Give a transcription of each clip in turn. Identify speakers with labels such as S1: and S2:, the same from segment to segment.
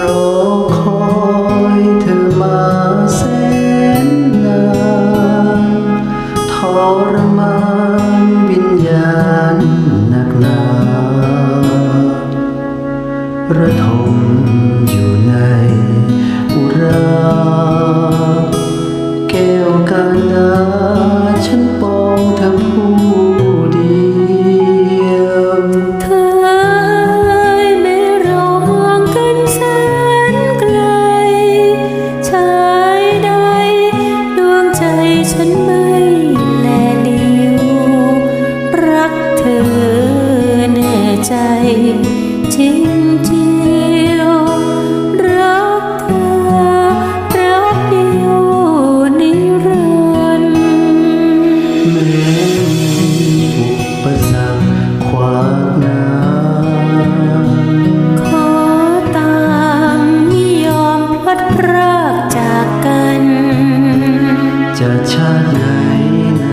S1: รอ
S2: คอยเธอ
S1: มาแสน
S2: นา
S1: นทรมาน
S2: วิญญาณหนัก
S1: หนา
S2: ระ
S1: ทม ชาติไหนไหน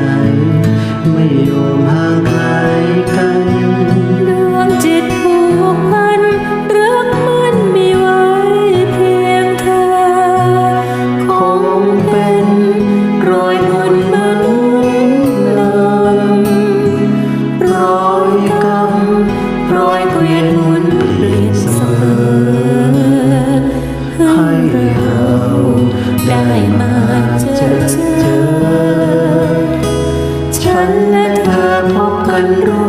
S1: ไม่ยอมห่าง
S2: วันรู้